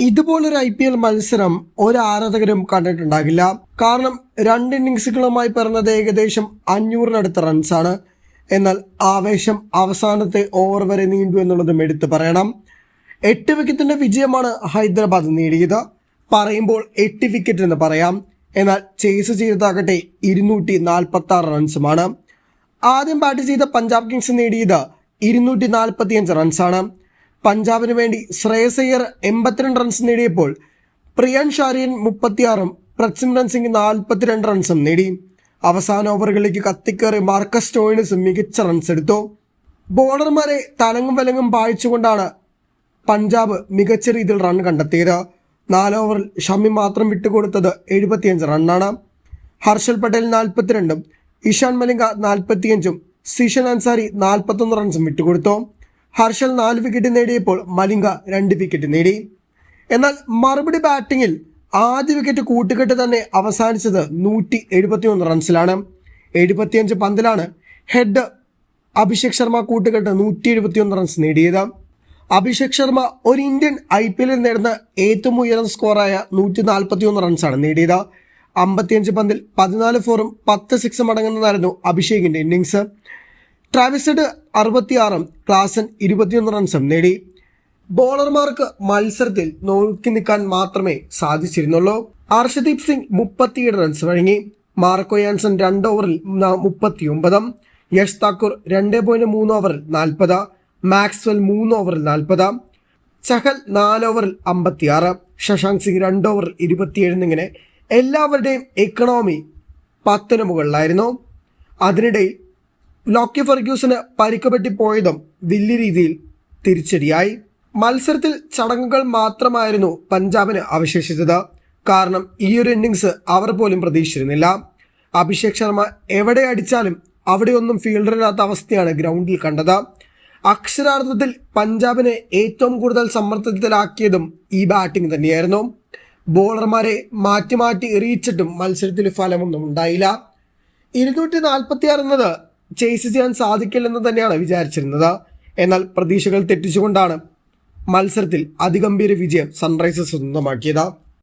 ഇതുപോലൊരു I P L മത്സരം ഒരു ആരാധകരും കണ്ടിട്ടുണ്ടാകില്ല. കാരണം രണ്ട് ഇന്നിങ്സുകളുമായി പിറന്നത് ഏകദേശം അഞ്ഞൂറിനടുത്ത റൺസാണ്. എന്നാൽ ആവേശം അവസാനത്തെ ഓവർ വരെ നീണ്ടു എന്നുള്ളതും എടുത്തു പറയണം. എട്ട് വിക്കറ്റിന്റെ വിജയമാണ് ഹൈദരാബാദ് നേടിയത്. പറയുമ്പോൾ എട്ട് വിക്കറ്റ് എന്ന് പറയാം. എന്നാൽ ചേസ് ചെയ്തതാകട്ടെ ഇരുന്നൂറ്റി നാൽപ്പത്തി ആറ് റൺസുമാണ്. ആദ്യം ബാറ്റ് ചെയ്ത പഞ്ചാബ് കിങ്സ് നേടിയത് ഇരുന്നൂറ്റി നാൽപ്പത്തിയഞ്ച് റൺസാണ്. പഞ്ചാബിന് വേണ്ടി ശ്രേയസ് അയ്യർ എൺപത്തിരണ്ട് റൺസ് നേടിയപ്പോൾ പ്രിയൻ ഷാരിയൻ മുപ്പത്തിയാറും പ്രസിംരൻ സിംഗ് നാൽപ്പത്തിരണ്ട് റൺസും നേടി. അവസാന ഓവറുകളിലേക്ക് കത്തിക്കേറി മാർക്കസ് സ്റ്റോയിനസും മികച്ച റൺസ് എടുത്തു. ബോളർമാരെ തലങ്ങും വലങ്ങും പായിച്ചുകൊണ്ടാണ് പഞ്ചാബ് മികച്ച രീതിയിൽ റൺ കണ്ടെത്തിയത്. നാല് ഓവറിൽ ഷമി മാത്രം വിട്ടുകൊടുത്തത് എഴുപത്തിയഞ്ച് റണ്ണാണ് ഹർഷൽ പട്ടേൽ നാൽപ്പത്തിരണ്ടും ഇഷാൻ മലിംഗ നാൽപ്പത്തിയഞ്ചും സിഷൻ അൻസാരി നാൽപ്പത്തൊന്ന് റൺസും വിട്ടുകൊടുത്തു. ഹർഷൽ നാല് വിക്കറ്റ് നേടിയപ്പോൾ മലിംഗ രണ്ട് വിക്കറ്റ് നേടി. എന്നാൽ മറുപടി ബാറ്റിങ്ങിൽ ആദ്യ വിക്കറ്റ് കൂട്ടുകെട്ട് തന്നെ അവസാനിച്ചത് നൂറ്റി എഴുപത്തിയൊന്ന് റൺസിലാണ് എഴുപത്തിയഞ്ച് പന്തിലാണ് ഹെഡ് അഭിഷേക് ശർമ്മ കൂട്ടുകെട്ട് നൂറ്റി എഴുപത്തിയൊന്ന് റൺസ് നേടിയത്. അഭിഷേക് ശർമ്മ ഒരു ഇന്ത്യൻ ഐ പി എല്ലിൽ നേടുന്ന ഏറ്റവും ഉയർന്ന സ്കോറായ നൂറ്റി നാൽപ്പത്തിയൊന്ന് റൺസാണ് നേടിയത്. അമ്പത്തിയഞ്ച് പന്തിൽ പതിനാല് ഫോറും പത്ത് സിക്സും അടങ്ങുന്നതായിരുന്നു അഭിഷേകിന്റെ ഇന്നിങ്സ് ട്രാവിസഡ് അറുപത്തിയാറും ക്ലാസൻ ഇരുപത്തിയൊന്ന് റൺസും നേടി. ബോളർമാർക്ക് മത്സരത്തിൽ നോക്കി നിൽക്കാൻ മാത്രമേ സാധിച്ചിരുന്നുള്ളൂ. ഹർഷദീപ് സിംഗ് മുപ്പത്തിയേഴ് റൺസ് വഴങ്ങി. മാർക്കോ യാൻസൺ രണ്ട് ഓവറിൽ മുപ്പത്തിയൊമ്പതും യഷ് താക്കൂർ രണ്ട് പോയിന്റ് മൂന്ന് ഓവറിൽ നാൽപ്പത് മാക്സ്വൽ മൂന്ന് ഓവറിൽ നാൽപ്പത് ചഹൽ നാല് ഓവറിൽ അമ്പത്തിയാറ് ശശാങ്ക് സിംഗ് രണ്ട് ഓവറിൽ ഇരുപത്തിയേഴ് എന്നിങ്ങനെ എല്ലാവരുടെയും എക്കണോമി പത്തിന് മുകളിലായിരുന്നു. അതിനിടയിൽ ലോക്കി ഫെർഗ്യൂസിന് പരിക്കുപറ്റി പോയതും വലിയ രീതിയിൽ തിരിച്ചടിയായി. മത്സരത്തിൽ ചടങ്ങുകൾ മാത്രമായിരുന്നു പഞ്ചാബിന് അവശേഷിച്ചത്. കാരണം ഈ ഒരു ഇന്നിങ്സ് അവർ പോലും പ്രതീക്ഷിച്ചിരുന്നില്ല. അഭിഷേക് ശർമ്മ എവിടെ അടിച്ചാലും അവിടെയൊന്നും ഫീൽഡറില്ലാത്ത അവസ്ഥയാണ് ഗ്രൗണ്ടിൽ കണ്ടത്. അക്ഷരാർത്ഥത്തിൽ പഞ്ചാബിനെ ഏറ്റവും കൂടുതൽ സമ്മർദ്ദത്തിലാക്കിയതും ഈ ബാറ്റിംഗ് തന്നെയായിരുന്നു. ബോളർമാരെ മാറ്റി മാറ്റി എറിയിച്ചിട്ടും മത്സരത്തിൽ ഫലമൊന്നും ഉണ്ടായില്ല. ഇരുന്നൂറ്റി നാൽപ്പത്തി എന്നത് ചേസ് ചെയ്യാൻ സാധിക്കില്ലെന്ന് തന്നെയാണ് വിചാരിച്ചിരുന്നത്. എന്നാൽ പ്രതീക്ഷകൾ തെറ്റിച്ചുകൊണ്ടാണ് മത്സരത്തിൽ അതിഗംഭീര വിജയം സൺറൈസേഴ്സ് സ്വന്തമാക്കിയത്.